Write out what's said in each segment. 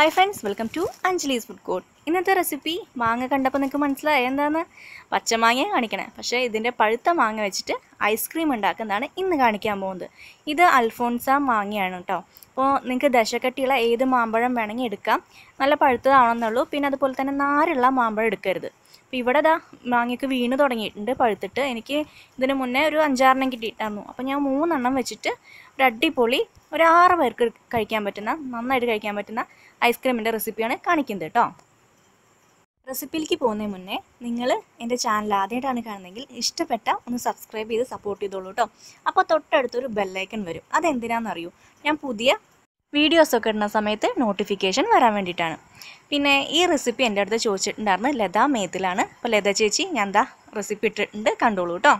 Hi friends welcome to Anjali's food court ഇന്നത്തെ recipe മാങ്ങ കണ്ടപ്പോൾ നിങ്ങൾക്ക് മനസ്സിലായ? എന്താണെന്ന് പച്ചമാങ്ങ കാണിക്കണേ. പക്ഷേ ഇതിന്റെ പഴുത്ത മാങ്ങ വെച്ചിട്ട് ഐസ്ക്രീം ഉണ്ടാക്കുന്നതാണ് ഇന്ന് കാണിക്കാൻ പോകുന്നത്. ഇത് അൽഫോൺസ മാങ്ങയാണ് കേട്ടോ. അപ്പോൾ നിങ്ങൾക്ക് ദശക്കട്ടിയുള്ള ഏത് മാമ്പഴം വേണമെങ്കിൽ എടുക്കാം. നല്ല പഴുത്തതാണെന്നുള്ളൂ പിന്നെ അതുപോലെ തന്നെ നാരുള്ള മാമ്പഴം എടുക്കരുത്. അപ്പോൾ ഇവിടെ ദാ മാങ്ങയ്ക്ക് വീണ് തുടങ്ങിയിട്ടുണ്ട് പഴുത്തിട്ട്. എനിക്ക് ഇതിന് മുന്നേ ഒരു അഞ്ചാറെണ്ണം കിട്ടിയിട്ടായിരുന്നു. അപ്പോൾ ഞാൻ മൂന്നെണ്ണം വെച്ചിട്ട് ഒരു അടിപൊളി ഒരു ആറ് പേർക്ക് കഴിക്കാൻ പറ്റുന്ന നന്നായിട്ട് കഴിക്കാൻ പറ്റുന്ന ഐസ്ക്രീമിന്റെ റെസിപ്പിയാണ് കാണിക്കുന്നത് കേട്ടോ. റെസിപ്പിയിലേക്ക് പോകുന്നതിന് മുന്നേ നിങ്ങൾ എന്റെ ചാനൽ ആദ്യമായിട്ടാണ് കാണുന്നതെങ്കിൽ ഇഷ്ടപ്പെട്ട ഒന്ന് സബ്സ്ക്രൈബ് ചെയ്ത് സപ്പോർട്ട് ചെയ്തോളൂ കേട്ടോ അപ്പോൾ തൊട്ടടുത്തൊരു ബെല്ലൈക്കൺ വരും. അതെന്തിനാണെന്നറിയൂ ഞാൻ പുതിയ വീഡിയോസൊക്കെ ഇടുന്ന സമയത്ത് നോട്ടിഫിക്കേഷൻ വരാൻ വേണ്ടിയിട്ടാണ്. പിന്നെ ഈ റെസിപ്പി എന്റെ അടുത്ത് ചോദിച്ചിട്ടുണ്ടായിരുന്നു ലത മേത്തിലാണ്. അപ്പോൾ ലത ചേച്ചി ഞാൻ എന്താ റെസിപ്പി ഇട്ടിട്ടുണ്ട് കണ്ടോളൂ കേട്ടോ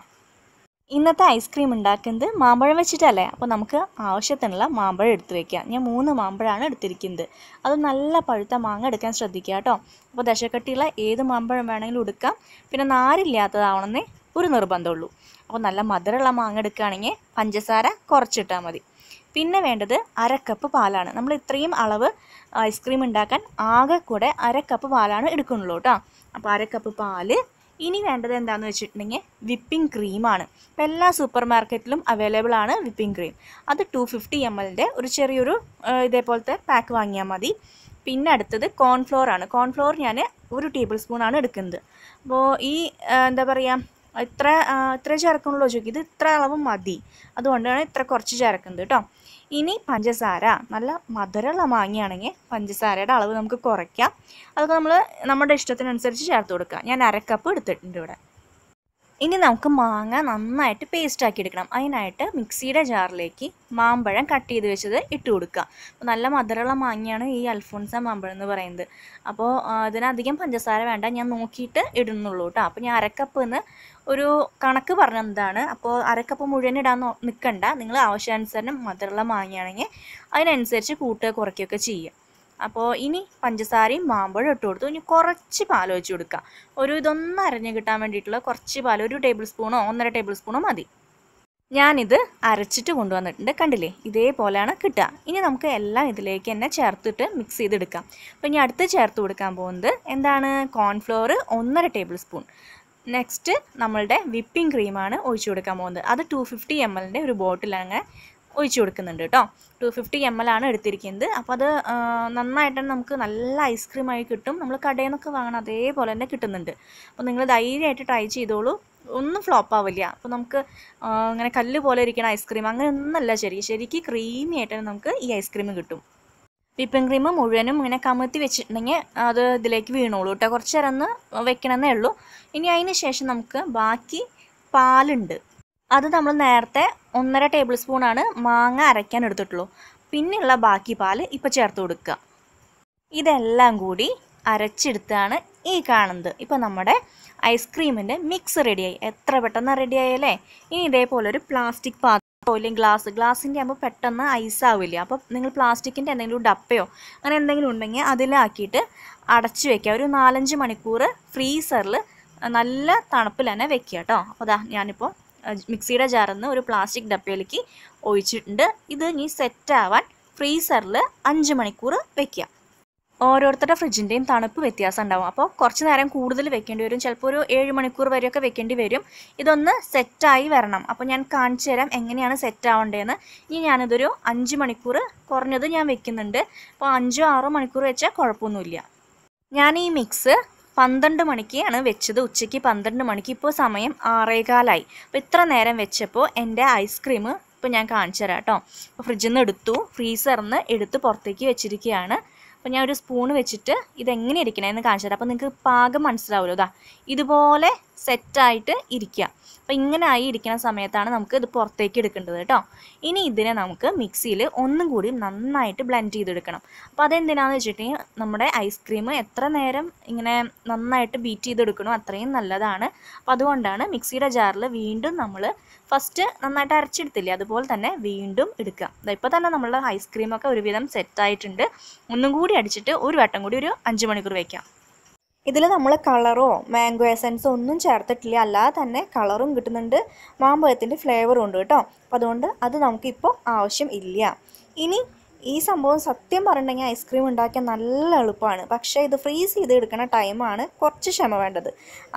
ഇന്നത്തെ ഐസ്ക്രീം ഉണ്ടാക്കുന്നത് മാമ്പഴം വെച്ചിട്ടല്ലേ? അപ്പോൾ നമുക്ക് ആവശ്യത്തിനുള്ള മാമ്പഴം എടുത്തു വയ്ക്കാം ഞാൻ മൂന്ന് മാമ്പഴമാണ് എടുത്തിരിക്കുന്നത്. അത് നല്ല പഴുത്ത മാങ്ങ എടുക്കാൻ ശ്രദ്ധിക്കുക കേട്ടോ. അപ്പോൾ ദശക്കട്ടിയുള്ള ഏത് മാമ്പഴം വേണമെങ്കിലും എടുക്കാം. പിന്നെ നാരില്ലാത്തതാവണമെന്നേ ഒരു നിർബന്ധമുള്ളൂ. അപ്പോൾ നല്ല മധുരമുള്ള മാങ്ങ എടുക്കുകയാണെങ്കിൽ പഞ്ചസാര കുറച്ചിട്ടാൽ മതി. പിന്നെ വേണ്ടത് അര കപ്പ് പാലാണ്. നമ്മൾ ഇത്രയും അളവ് ഐസ്ക്രീം ഉണ്ടാക്കാൻ ആകെ കൂടെ അര കപ്പ് പാലാണ് എടുക്കുന്നുള്ളൂ കേട്ടോ. അപ്പോൾ അര കപ്പ് പാൽ ഇനി വേണ്ടത് എന്താണെന്ന് വെച്ചിട്ടുണ്ടെങ്കിൽ വിപ്പിംഗ് ക്രീമാണ്. ഇപ്പോൾ എല്ലാ സൂപ്പർ മാർക്കറ്റിലും അവൈലബിൾ ആണ് വിപ്പിംഗ് ക്രീം. അത് ടു ഫിഫ്റ്റി എം എല്ലിന്റെ ഒരു ചെറിയൊരു ഇതേപോലത്തെ പാക്ക് വാങ്ങിയാൽ മതി. പിന്നെ അടുത്തത് കോൺഫ്ലോർ ആണ്. കോൺഫ്ലോർ ഞാൻ ഒരു ടേബിൾ സ്പൂൺ ആണ് എടുക്കുന്നത്. അപ്പോൾ ഈ എന്താ പറയുക ഇത്ര ഇത്ര ചേർക്കണല്ലോ ചോദിക്കും ഇത് ഇത്ര അളവ് മതി. അതുകൊണ്ടാണ് ഇത്ര കുറച്ച് ചേർക്കുന്നത് കേട്ടോ ഇനി പഞ്ചസാര. നല്ല മധുരമുള്ള മാങ്ങിയാണെങ്കിൽ പഞ്ചസാരയുടെ അളവ് നമുക്ക് കുറയ്ക്കാം. അതൊക്കെ നമ്മൾ നമ്മുടെ ഇഷ്ടത്തിനനുസരിച്ച് ചേർത്ത് കൊടുക്കുക ഞാൻ അരക്കപ്പ് എടുത്തിട്ടുണ്ട് ഇവിടെ. ഇനി നമുക്ക് മാങ്ങ നന്നായിട്ട് പേസ്റ്റ് ആക്കി എടുക്കണം. അതിനായിട്ട് മിക്സിയുടെ ജാറിലേക്ക് മാമ്പഴം കട്ട് ചെയ്ത് വെച്ചത് ഇട്ട് കൊടുക്കുക. അപ്പോൾ നല്ല മധുരമുള്ള മാങ്ങയാണ് ഈ അൽഫോൺസ മാമ്പഴം എന്ന് പറയുന്നത്. അപ്പോൾ ഇതിനധികം പഞ്ചസാര വേണ്ട ഞാൻ നോക്കിയിട്ട് ഇടുന്നുള്ളൂ കേട്ടോ അപ്പോൾ ഞാൻ അരക്കപ്പ് എന്ന് ഒരു കണക്ക് പറഞ്ഞതാണ്. അപ്പോൾ അരക്കപ്പ് മുഴുവൻ ഇടാൻ നിൽക്കണ്ട നിങ്ങൾ ആവശ്യാനുസരണം മധുരമുള്ള മാങ്ങയാണെങ്കിൽ അതിനനുസരിച്ച് കൂട്ടുക കുറയ്ക്കുകയൊക്കെ ചെയ്യുക. അപ്പോൾ ഇനി പഞ്ചസാരയും മാമ്പഴം ഇട്ട് കൊടുത്തു ഇനി കുറച്ച് പാൽ ഒഴിച്ച് കൊടുക്കുക ഒരു ഇതൊന്ന് അരഞ്ഞ് കിട്ടാൻ വേണ്ടിയിട്ടുള്ള കുറച്ച് പാൽ ഒരു ടേബിൾ സ്പൂണോ ഒന്നര ടേബിൾ സ്പൂണോ മതി. ഞാനിത് അരച്ചിട്ട് കൊണ്ടുവന്നിട്ടുണ്ട്. കണ്ടില്ലേ? ഇതേപോലെയാണ് കിട്ടുക. ഇനി നമുക്ക് എല്ലാം ഇതിലേക്ക് തന്നെ ചേർത്തിട്ട് മിക്സ് ചെയ്തെടുക്കാം. അപ്പോൾ ഇനി അടുത്ത് ചേർത്ത് കൊടുക്കാൻ പോകുന്നത് എന്താണ്? കോൺഫ്ലോർ ഒന്നര ടേബിൾ സ്പൂൺ. നെക്സ്റ്റ് നമ്മളുടെ വിപ്പിംഗ് ക്രീമാണ് ഒഴിച്ചു കൊടുക്കാൻ പോകുന്നത്. അത് ടു ഫിഫ്റ്റി എം എല്ലിന്റെ ഒരു ബോട്ടിലാണ് ഒഴിച്ചു കൊടുക്കുന്നുണ്ട് കേട്ടോ. ടു ഫിഫ്റ്റി എം എൽ ആണ് എടുത്തിരിക്കുന്നത്. അപ്പോൾ അത് നന്നായിട്ടാണ് നന്നായിട്ട് നമുക്ക് നല്ല ഐസ്ക്രീമായി കിട്ടും. നമ്മൾ കടയിൽ നിന്നൊക്കെ വാങ്ങണം അതേപോലെ തന്നെ കിട്ടുന്നുണ്ട്. അപ്പോൾ നിങ്ങൾ ധൈര്യമായിട്ട് ട്രൈ ചെയ്തോളൂ. ഒന്നും ഫ്ലോപ്പ് ആവില്ല. അപ്പോൾ നമുക്ക് ഇങ്ങനെ കല്ല് പോലെ ഇരിക്കണ ഐസ്ക്രീം അങ്ങനെ ഒന്നല്ല ശരി. ശരിക്ക് ക്രീമി ആയിട്ട് നമുക്ക് ഈ ഐസ്ക്രീം കിട്ടും. വിപ്പിംഗ് ക്രീം മുഴുവനും ഇങ്ങനെ കമത്തി വെച്ചിട്ടുണ്ടെങ്കിൽ അത് ഇതിലേക്ക് വീണോളൂ കേട്ടോ. കുറച്ച് നേരം ഒന്ന് വെക്കണമെന്നേ ഉള്ളൂ. ഇനി അതിന് ശേഷം നമുക്ക് ബാക്കി പാലുണ്ട്. അത് നമ്മൾ നേരത്തെ ഒന്നര ടേബിൾ സ്പൂണാണ് മാങ്ങ അരയ്ക്കാൻ എടുത്തിട്ടുള്ളൂ. പിന്നെയുള്ള ബാക്കി പാൽ ഇപ്പോൾ ചേർത്ത് കൊടുക്കുക. ഇതെല്ലാം കൂടി അരച്ചെടുത്താണ് ഈ കാണുന്നത്. ഇപ്പോൾ നമ്മുടെ ഐസ്ക്രീമിന്റെ മിക്സ് റെഡിയായി എത്ര പെട്ടെന്ന് റെഡിയായല്ലേ ഇനി ഇതേപോലെ ഒരു പ്ലാസ്റ്റിക് പാത്രം അല്ലെങ്കിൽ ഗ്ലാസ് ഗ്ലാസിന്റെ ആകുമ്പോൾ പെട്ടെന്ന് ഐസ് ആവില്ല? അപ്പോൾ നിങ്ങൾ പ്ലാസ്റ്റിക്കിന്റെ എന്തെങ്കിലും ഡപ്പയോ അങ്ങനെ എന്തെങ്കിലും ഉണ്ടെങ്കിൽ അതിലാക്കിയിട്ട് അടച്ചു വെക്കുക. ഒരു നാലഞ്ച് മണിക്കൂർ ഫ്രീസറിൽ നല്ല തണുപ്പിൽ തന്നെ വെക്കുക കേട്ടോ. അപ്പോൾ ഞാനിപ്പോൾ മിക്സിയുടെ ജാറിൽ നിന്ന് ഒരു പ്ലാസ്റ്റിക് ഡപ്പയിലേക്ക് ഒഴിച്ചിട്ടുണ്ട്. ഇത് ഇനി സെറ്റാവാൻ ഫ്രീസറിൽ അഞ്ച് മണിക്കൂർ വെക്കുക ഓരോരുത്തരുടെ ഫ്രിഡ്ജിന്റെയും തണുപ്പ് വ്യത്യാസം ഉണ്ടാവും. അപ്പോൾ കുറച്ച് നേരം കൂടുതൽ വെക്കേണ്ടി വരും. ചിലപ്പോൾ ഒരു ഏഴ് മണിക്കൂർ വരെയൊക്കെ വെക്കേണ്ടി വരും. ഇതൊന്ന് സെറ്റായി വരണം. അപ്പോൾ ഞാൻ കാണിച്ചു തരാം എങ്ങനെയാണ് സെറ്റാവേണ്ടതെന്ന് ഇനി ഞാനിതൊരു അഞ്ച് മണിക്കൂർ കുറഞ്ഞത് ഞാൻ വെക്കുന്നുണ്ട്. അപ്പോൾ അഞ്ചോ ആറോ മണിക്കൂർ വെച്ചാൽ കുഴപ്പമൊന്നുമില്ല. ഞാൻ ഈ മിക്സ് പന്ത്രണ്ട് മണിക്കാണ് വെച്ചത്. ഉച്ചയ്ക്ക് പന്ത്രണ്ട് മണിക്ക്. ഇപ്പോൾ സമയം ആറേകാലായി. അപ്പോൾ ഇത്ര നേരം വെച്ചപ്പോൾ എന്റെ ഐസ്ക്രീം ഇപ്പോൾ ഞാൻ കാണിച്ചു തരാം കേട്ടോ. അപ്പോൾ ഫ്രിഡ്ജിൽ നിന്ന് എടുത്തു. ഫ്രീസറിൽ നിന്ന് എടുത്ത് പുറത്തേക്ക് വെച്ചിരിക്കുകയാണ്. അപ്പോൾ ഞാൻ ഒരു സ്പൂൺ വെച്ചിട്ട് ഇതെങ്ങനെ ഇരിക്കണേന്ന് കാണിച്ചു തരാം. അപ്പോൾ നിങ്ങൾക്ക് പാകം മനസ്സിലാവുമല്ലോ ഇതാ ഇതുപോലെ സെറ്റായിട്ട് ഇരിക്കുക. അപ്പോൾ ഇങ്ങനെ ആയി ഇരിക്കുന്ന സമയത്താണ് നമുക്ക് ഇത് പുറത്തേക്ക് എടുക്കേണ്ടത് കേട്ടോ. ഇനി ഇതിനെ നമുക്ക് മിക്സിയിൽ ഒന്നും കൂടി നന്നായിട്ട് ബ്ലെൻഡ് ചെയ്തെടുക്കണം. അപ്പോൾ അതെന്തിനാന്ന് വെച്ചിട്ടുണ്ടെങ്കിൽ നമ്മുടെ ഐസ്ക്രീം എത്ര നേരം ഇങ്ങനെ നന്നായിട്ട് ബീറ്റ് ചെയ്തെടുക്കണോ അത്രയും നല്ലതാണ്. അപ്പോൾ അതുകൊണ്ടാണ് മിക്സിയുടെ ജാറിൽ വീണ്ടും നമ്മൾ ഫസ്റ്റ് നന്നായിട്ട് അരച്ചെടുത്തില്ലേ അതുപോലെ തന്നെ വീണ്ടും എടുക്കുക. ഇപ്പോൾ തന്നെ നമ്മളുടെ ഐസ്ക്രീമൊക്കെ ഒരുവിധം സെറ്റായിട്ടുണ്ട് ഒന്നും കൂടി അടിച്ചിട്ട് ഒരു വട്ടം കൂടി ഒരു അഞ്ച് മണിക്കൂർ വയ്ക്കാം ഇതിൽ നമ്മൾ കളറോ മാംഗോ എസൻസോ ഒന്നും ചേർത്തിട്ടില്ല. അല്ലാതെ തന്നെ കളറും കിട്ടുന്നുണ്ട്. മാമ്പഴത്തിന്റെ ഫ്ലേവറും ഉണ്ട് കേട്ടോ. അപ്പോൾ അതുകൊണ്ട് അത് നമുക്കിപ്പോൾ ആവശ്യം ഇല്ല. ഇനി ഈ സംഭവം സത്യം പറഞ്ഞിട്ടുണ്ടെങ്കിൽ ഐസ്ക്രീം ഉണ്ടാക്കാൻ നല്ല എളുപ്പമാണ്. പക്ഷേ ഇത് ഫ്രീസ് ചെയ്ത് എടുക്കുന്ന ടൈമാണ് കുറച്ച് ക്ഷമ വേണ്ടത്.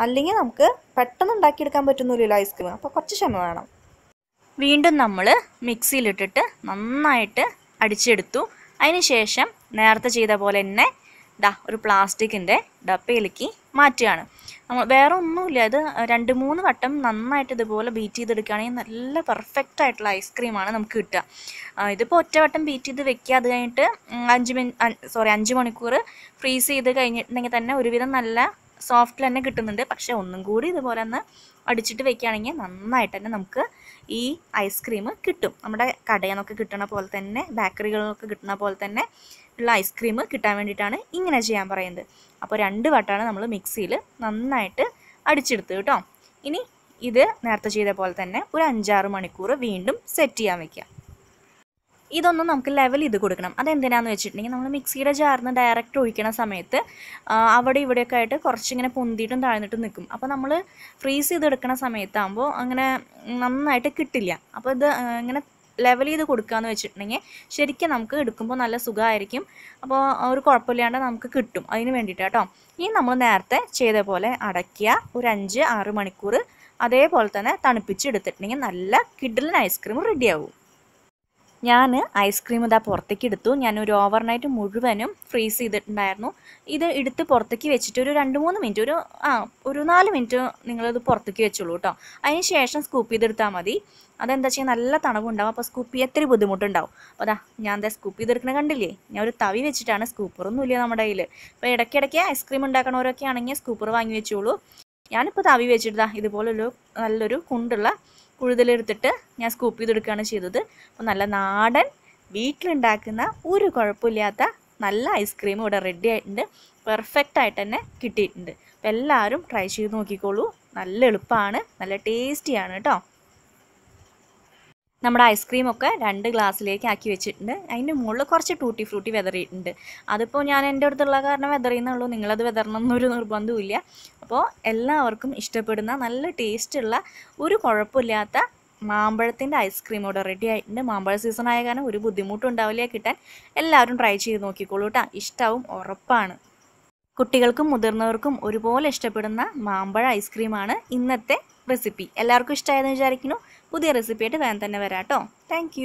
അല്ലെങ്കിൽ നമുക്ക് പെട്ടെന്ന് ഉണ്ടാക്കിയെടുക്കാൻ പറ്റുന്നില്ലല്ലോ ഐസ്ക്രീം. അപ്പോൾ കുറച്ച് ക്ഷമ വേണം. വീണ്ടും നമ്മൾ മിക്സിയിലിട്ടിട്ട് നന്നായിട്ട് അടിച്ചെടുത്തു. അതിന് ശേഷം നേരത്തെ ചെയ്ത പോലെ തന്നെ ദാ ഒരു പ്ലാസ്റ്റിക്കിന്റെ ഡപ്പയിലേക്ക് മാറ്റുകയാണ്. നമ്മൾ വേറെ ഒന്നുമില്ല. ഇത് രണ്ട് മൂന്ന് വട്ടം നന്നായിട്ട് ഇതുപോലെ ബീറ്റ് ചെയ്തെടുക്കുകയാണെങ്കിൽ നല്ല പെർഫെക്റ്റ് ആയിട്ടുള്ള ഐസ്ക്രീമാണ് നമുക്ക് കിട്ടുക. ഇതിപ്പോൾ ഒറ്റ വട്ടം ബീറ്റ് ചെയ്ത് വെക്കുക. അത് കഴിഞ്ഞിട്ട് അഞ്ച് മിനി സോറി അഞ്ച് മണിക്കൂർ ഫ്രീസ് ചെയ്ത് കഴിഞ്ഞിട്ടുണ്ടെങ്കിൽ തന്നെ ഒരുവിധം നല്ല സോഫ്റ്റിൽ തന്നെ കിട്ടുന്നുണ്ട്. പക്ഷേ ഒന്നും കൂടി ഇതുപോലെ ഒന്ന് അടിച്ചിട്ട് വെക്കുകയാണെങ്കിൽ നന്നായിട്ട് തന്നെ നമുക്ക് ഈ ഐസ്ക്രീം കിട്ടും. നമ്മുടെ കടയിൽ നിന്നൊക്കെ കിട്ടണ പോലെ തന്നെ ബേക്കറികളിലൊക്കെ കിട്ടുന്ന പോലെ തന്നെ ഉള്ള ഐസ്ക്രീം കിട്ടാൻ വേണ്ടിയിട്ടാണ് ഇങ്ങനെ ചെയ്യാൻ പറയുന്നത്. അപ്പോൾ രണ്ട് വട്ടമാണ് നമ്മൾ മിക്സിയിൽ നന്നായിട്ട് അടിച്ചെടുത്ത് കേട്ടോ. ഇനി ഇത് നേരത്തെ ചെയ്ത പോലെ തന്നെ ഒരു അഞ്ചാറ് മണിക്കൂർ വീണ്ടും സെറ്റ് ചെയ്യാൻ വെക്കുക. ഇതൊന്നും നമുക്ക് ലെവൽ ചെയ്ത് കൊടുക്കണം. അതെന്തിനാന്ന് വെച്ചിട്ടുണ്ടെങ്കിൽ നമ്മൾ മിക്സിയുടെ ജാറിന്ന് ഡയറക്റ്റ് ഒഴിക്കണ സമയത്ത് അവിടെ ഇവിടെയൊക്കെ ആയിട്ട് കുറച്ചിങ്ങനെ പൊന്തിയിട്ടും താഴ്ന്നിട്ടും നിൽക്കും. അപ്പോൾ നമ്മൾ ഫ്രീസ് ചെയ്തെടുക്കണ സമയത്താകുമ്പോൾ അങ്ങനെ നന്നായിട്ട് കിട്ടില്ല. അപ്പോൾ ഇത് ഇങ്ങനെ ലെവൽ ചെയ്ത് കൊടുക്കുകയെന്ന് വെച്ചിട്ടുണ്ടെങ്കിൽ ശരിക്കും നമുക്ക് എടുക്കുമ്പോൾ നല്ല സുഖമായിരിക്കും. അപ്പോൾ ഒരു കുഴപ്പമില്ലാണ്ട് നമുക്ക് കിട്ടും. അതിന് വേണ്ടിയിട്ട് കേട്ടോ. ഇനി നമ്മൾ നേരത്തെ ചെയ്ത പോലെ അടയ്ക്കുക. ഒരു അഞ്ച് ആറ് മണിക്കൂർ അതേപോലെ തന്നെ തണുപ്പിച്ച് തണുപ്പിച്ചെടുത്തിട്ടുണ്ടെങ്കിൽ നല്ല കിഡിലൻ ഐസ്ക്രീം റെഡിയാവും ഞാൻ ഐസ്ക്രീം ഇതാ പുറത്തേക്ക് എടുത്തു. ഞാനൊരു ഓവർനൈറ്റ് മുഴുവനും ഫ്രീസ് ചെയ്തിട്ടുണ്ടായിരുന്നു. ഇത് എടുത്ത് പുറത്തേക്ക് വെച്ചിട്ട് ഒരു രണ്ട് മൂന്ന് മിനിറ്റ് ഒരു ആ ഒരു നാല് മിനിറ്റ് നിങ്ങളിത് പുറത്തേക്ക് വെച്ചോളൂ കേട്ടോ അതിന് ശേഷം സ്കൂപ്പ് ചെയ്തെടുത്താൽ മതി. അതെന്താ വെച്ചാൽ നല്ല തണവുണ്ടാവും അപ്പോൾ സ്കൂപ്പ് ചെയ്യാൻ ഇത്തിരി ബുദ്ധിമുട്ടുണ്ടാവും. അപ്പോൾ അതാ ഞാൻ എന്താ സ്കൂപ്പ് ചെയ്തെടുക്കണ കണ്ടില്ലേ? ഞാൻ ഒരു തവി വെച്ചിട്ടാണ് സ്കൂപ്പറൊന്നുമില്ല നമ്മുടെ കയ്യിൽ അപ്പോൾ ഇടയ്ക്കിടയ്ക്ക് ഐസ്ക്രീം ഉണ്ടാക്കണവരൊക്കെ ആണെങ്കിൽ സ്കൂപ്പർ വാങ്ങി വെച്ചോളൂ. ഞാനിപ്പോൾ തവി വെച്ചിട്ടാ ഇതുപോലൊരു നല്ലൊരു കുണ്ടുള്ള കുഴുതലെടുത്തിട്ട് ഞാൻ സ്കൂപ്പ് ചെയ്തെടുക്കുകയാണ് ചെയ്തത്. അപ്പോൾ നല്ല നാടൻ വീട്ടിലുണ്ടാക്കുന്ന ഒരു കുഴപ്പമില്ലാത്ത നല്ല ഐസ്ക്രീം ഇവിടെ റെഡി ആയിട്ടുണ്ട്. പെർഫെക്റ്റ് ആയിട്ട് തന്നെ കിട്ടിയിട്ടുണ്ട്. അപ്പോൾ എല്ലാവരും ട്രൈ ചെയ്ത് നോക്കിക്കോളൂ. നല്ല എളുപ്പമാണ്. നല്ല ടേസ്റ്റിയാണ് കേട്ടോ. നമ്മുടെ ഐസ്ക്രീം ഒക്കെ രണ്ട് ഗ്ലാസ്സിലേക്ക് ആക്കി വെച്ചിട്ടുണ്ട്. അതിന്റെ മുകളിൽ കുറച്ച് ടൂട്ടി ഫ്രൂട്ടി വെതറിയിട്ടുണ്ട്. അതിപ്പോൾ ഞാൻ എന്റെ അടുത്തുള്ള കാരണം വെതറിയുന്നുള്ളൂ നിങ്ങളത് വെതറണം എന്നൊരു നിർബന്ധമില്ല അപ്പോൾ എല്ലാവർക്കും ഇഷ്ടപ്പെടുന്ന നല്ല ടേസ്റ്റുള്ള ഒരു കുഴപ്പമില്ലാത്ത മാമ്പഴത്തിന്റെ ഐസ്ക്രീം ഇവിടെ റെഡി ആയിട്ടുണ്ട്. മാമ്പഴ സീസൺ ആയ കാരണം ഒരു ബുദ്ധിമുട്ടും ഉണ്ടാവില്ല. കിട്ടാൻ എല്ലാവരും ട്രൈ ചെയ്ത് നോക്കിക്കോളൂ കേട്ടോ. ഇഷ്ടവും ഉറപ്പാണ്. കുട്ടികൾക്കും മുതിർന്നവർക്കും ഒരുപോലെ ഇഷ്ടപ്പെടുന്ന മാമ്പഴ ഐസ്ക്രീമാണ് ഇന്നത്തെ റെസിപ്പി എല്ലാവർക്കും ഇഷ്ടമായെന്ന് വിചാരിക്കുന്നു. പുതിയ റെസിപ്പിയായിട്ട് വേഗം തന്നെ വരാം കേട്ടോ താങ്ക്